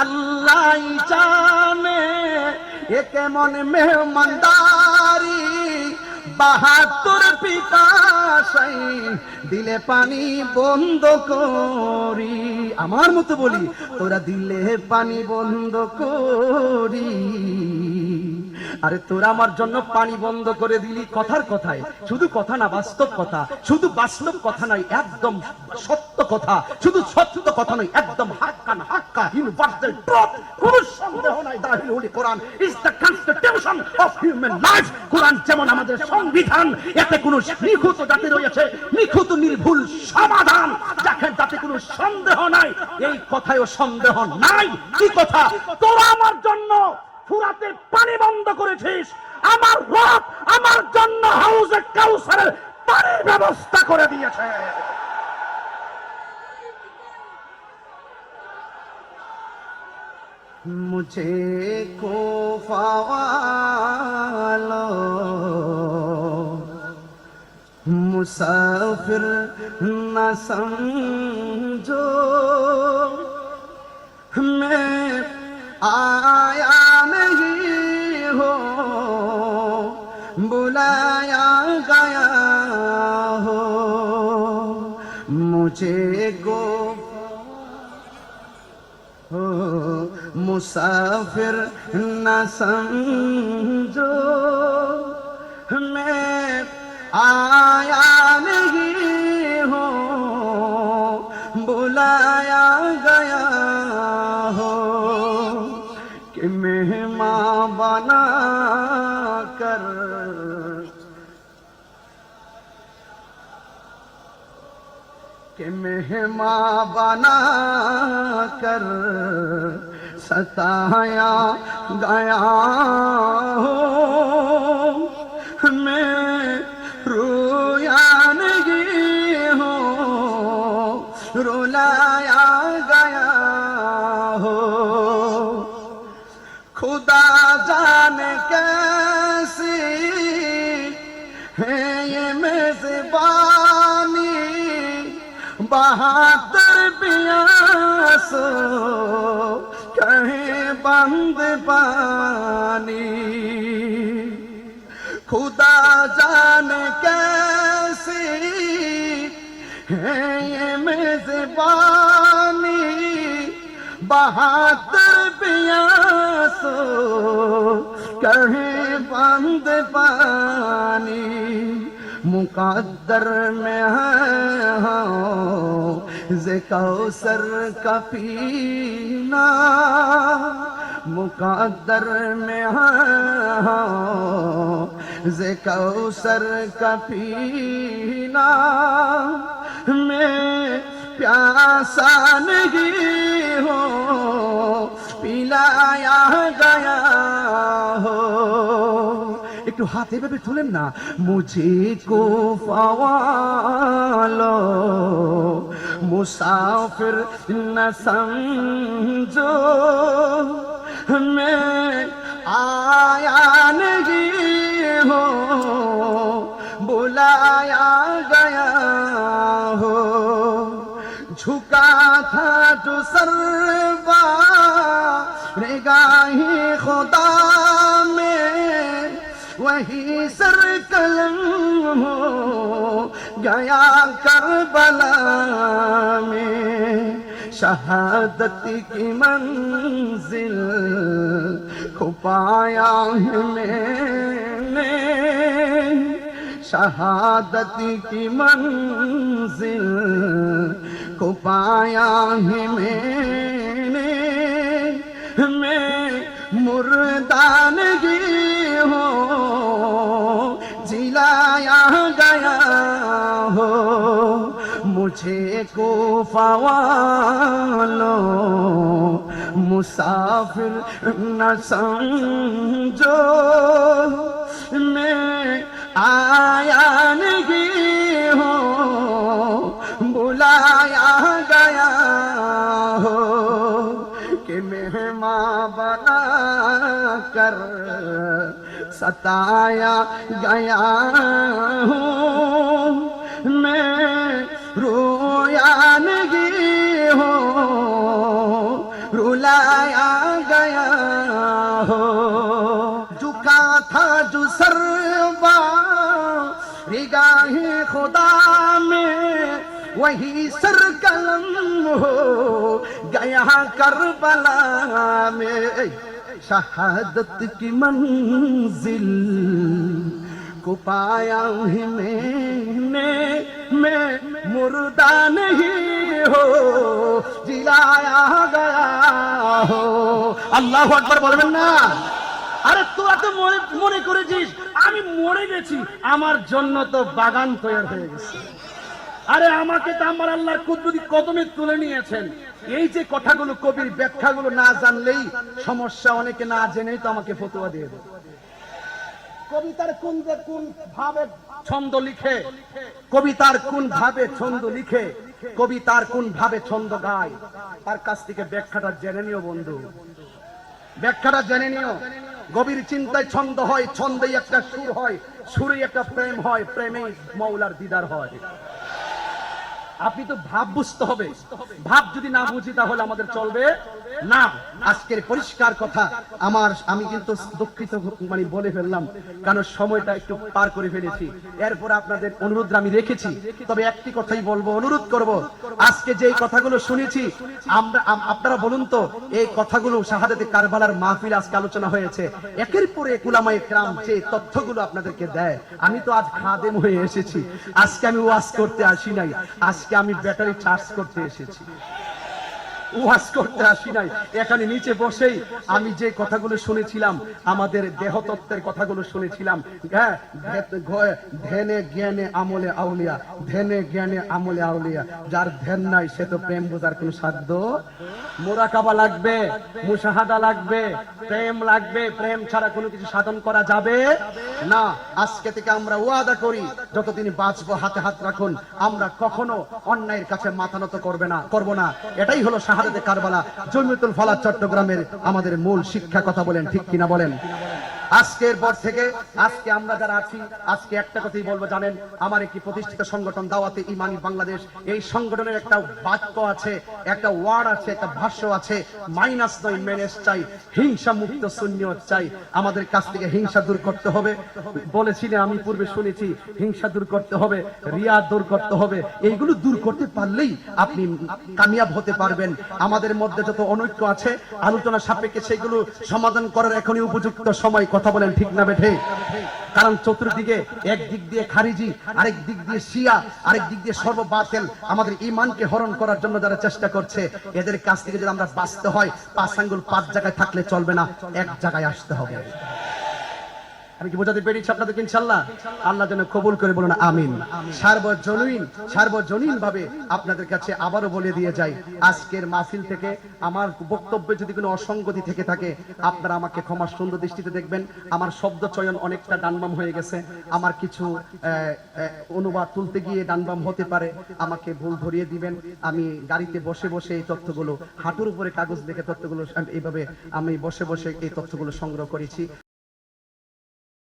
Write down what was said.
আল্লাহ জানে এ কেমন মেহমানদারি। বাহাত্তর পিপাসাই দিলে পানি বন্ধ করি। আমার মতো বলি, তোরা দিলে পানি বন্ধ করি। আরে তোরা আমার জন্য পানি বন্ধ করে দিলি কথার কথায়। শুধু কথা না, বাস্তব কথা। শুধু বাস্তব কথা নয়, একদম সত্য কথা। শুধু সত্য কথা নয়, একদম হাক্কান হাক্কা ইউনিভার্সাল ট্রুথ কোনো সন্দেহ নাই দাহিল holy Quran is the constitution of human life Quran যেমন আমাদের সংবিধান, এতে কোনো নিখুঁত জাতি রয়েছে। নিখুঁত, নির্ভুল সমাধান দেখেন তাতে কোনো সন্দেহ নাই। এই কথায়ও সন্দেহ নাই। কি কথা? তোরা আমার জন্য ফুরাতে পানি বন্ধ করেছিস আমার রব আমার জন্য হাউসে কাউসারের পানির ব্যবস্থা করে দিয়েছে मुझे को फवालो मुसाफिर न समझो मैं आया बुलाया गया हो मुझे को हो मुसाफिर न समझो कि मेहमा बना कर सताया गया हो मैं रोया नहीं हो रुलाया بہادر پیاس کہیں بند پانی خدا جان کیسی ہے یہ مزبانی بہادر پیاس کہیں بند پانی مقدر میں ہے ذکو سر کا پینا۔ مقدر میں ہے ذکو سر کا پینا۔ میں پیاسا نہیں ہو پلایا گیا ہو একটু হাত এভাবে তোলেন না। মুঝিকো ফাওয়ালো, মুসাফির না সমঝো মে আয়া নেহি হো, বুলায়া গয়া হো। ঝুকা থা তো সর্বা রেগাহি गया करबला में शहादत की मंजिल को पाया है मैंने शहादत की मंजिल को पाया है मैंने मैं मुर्दानगी مجھے کو والو مسافر نہ سمجھو۔ میں آیا نہیں ہوں، بلایا گیا ہو کہ مہماں بنا کر ستایا گیا ہوں۔ میں رویا نہیں ہو، رلایا گیا ہو۔ جھکا تھا جو سروا نگاہ خدا میں وہی سر قلم ہو۔ گیا کربلا میں شہادت کی منزل۔ को पाया ही मैंने मैं मुर्दा नहीं हो जिलाया गया हो আল্লাহ আকবার বলবেন না আরে তোরা তো মনে মনে করেছিস আমি মরে গেছি আমার জন্য তো বাগান তৈরি হয়ে গেছে আরে আমাকে তো আমার আল্লাহর কুদরতি কদমে তুলে নিয়েছেন এই যে কথাগুলো কবির ব্যাখ্যাগুলো না জানলেই সমস্যা অনেকে না জেনেই তো আমাকে ফতোয়া দিয়ে দেবে কবিতার কোন যে কোন ভাবে ছন্দ লিখে? কবিতার কোন ভাবে ছন্দ লিখে? কবিতার কোন ভাবে ছন্দ গায়? তার কাছ থেকে ব্যাখ্যাটা জেনে নিও বন্ধু। ব্যাখ্যাটা জেনে নিও। গভীর চিন্তায় ছন্দ হয় ছন্দেই একটা সুর হয় সুরে একটা প্রেম হয় প্রেমেই মৌলার দিদার হয়। আপনি তো ভাব বুঝতে হবে। ভাব যদি না বুঝি তাহলে আমাদের চলবে। না, আজকের পরিষ্কার কথা। আমার, আমি কিন্তু দুঃখিত মানে বলে ফেললাম। কারণ সময়টা একটু পার করে ফেলেছি। এরপর আপনাদের অনুরোধ আমি রেখেছি। তবে একটি কথাই বলব, অনুরোধ করব। আজকে যে কথাগুলো শুনেছি, আমরা আপনারা বলুন তো, এই কথাগুলো শাহাদাতে কারবালার মাহফিল আজকে আলোচনা হয়েছে। একের পর এক উলামায়ে কেরাম যে তথ্যগুলো আপনাদেরকে দেয়। আমি তো আজ খাদেম হয়ে এসেছি। আজকে আমি ওয়াজ করতে আসি নাই। আজকে আমি ব্যাটারি চার্জ করতে এসেছি। ওয়াজ করতে আসি নাই। এখানে নিচে বসেই আমি যে কথাগুলো শুনেছিলাম, আমাদের দেহতত্ত্বের কথাগুলো শুনেছিলাম। হ্যাঁ ধ্যানে, জ্ঞানে, আমলে, আউলিয়া। ধ্যানে, জ্ঞানে, আমলে, আউলিয়া। যার ধ্যান নাই, সে তো প্রেম বোঝার কোনো সাধ্য মোরাকাবা লাগবে, মুশাহাদা লাগবে, প্রেম লাগবে, প্রেম ছাড়া কোনো কিছু সাধন করা যাবে না। আজকে থেকে আমরা ওয়াদা করি, যতদিন বাঁচবো, হাতে হাত রাখুন। আমরা কখনো অন্যায়ের কাছে মাথা নত করবে না, করব না। এটাই হলো শাহাদাতে কারবালা জমিতুল ফলা চট্টগ্রামের আমাদের মূল শিক্ষা কথা বলেন ঠিক কিনা বলেন? আজকের পর থেকে, আজকে আমরা যারা আছি, আজকে একটা কথাই বলব, জানেন, আমার একটি প্রতিষ্ঠিত সংগঠন দাওয়াতে ইমানি বাংলাদেশ, এই সংগঠনের একটা বাক্য আছে, একটা ওয়ার্ড আছে, একটা ভাষ্য আছে মাইনাস নয় মেনেস চাই, হিংসা মুক্ত শূন্য চাই। আমাদের কাছ থেকে হিংসা দূর করতে হবে। বলেছিলেন আমি পূর্বে শুনেছি, হিংসা দূর করতে হবে, রিয়া দূর করতে হবে। এইগুলো দূর করতে পারলেই আপনি কামিয়াব হতে পারবেন। আমাদের মধ্যে যত অনৈক্য আছে, আলোচনা সাপেক্ষে সেগুলো সমাধান করার এখনই উপযুক্ত সময়। কথা বলেন ঠিক না বেঠে? কারণ চতুর্দিকে এক দিক দিয়ে খারিজি, আরেক দিক দিয়ে শিয়া, আরেক দিক দিয়ে সর্ববাতেল আমাদের ইমানকে হরণ করার জন্য যারা চেষ্টা করছে, এদের কাছ থেকে যদি আমরা বাঁচতে হয়, পাঁচ আঙ্গুল পাঁচ জায়গায় থাকলে চলবে না, এক জায়গায় আসতে হবে। আমি কি বোঝাতে পেরেছি আপনাদেরকে ইনশাল্লাহ আল্লাহ যেন কবুল করে বলুন, আমিন। সার্বজনীন সার্বজনীন ভাবে আপনাদের কাছে আবারও বলে দিয়ে যাই, আজকের মাহফিল থেকে আমার বক্তব্যে যদি কোনো অসঙ্গতি থেকে থাকে, আপনারা আমাকে ক্ষমা সুন্দর দৃষ্টিতে দেখবেন। আমার শব্দ চয়ন অনেকটা ডানবাম হয়ে গেছে। আমার কিছু অনুবাদ তুলতে গিয়ে ডানবাম হতে পারে। আমাকে ভুল ধরিয়ে দিবেন। আমি গাড়িতে বসে বসে এই তথ্যগুলো, হাঁটুর উপরে কাগজ দেখে তথ্যগুলো এইভাবে আমি বসে বসে এই তথ্যগুলো সংগ্রহ করেছি।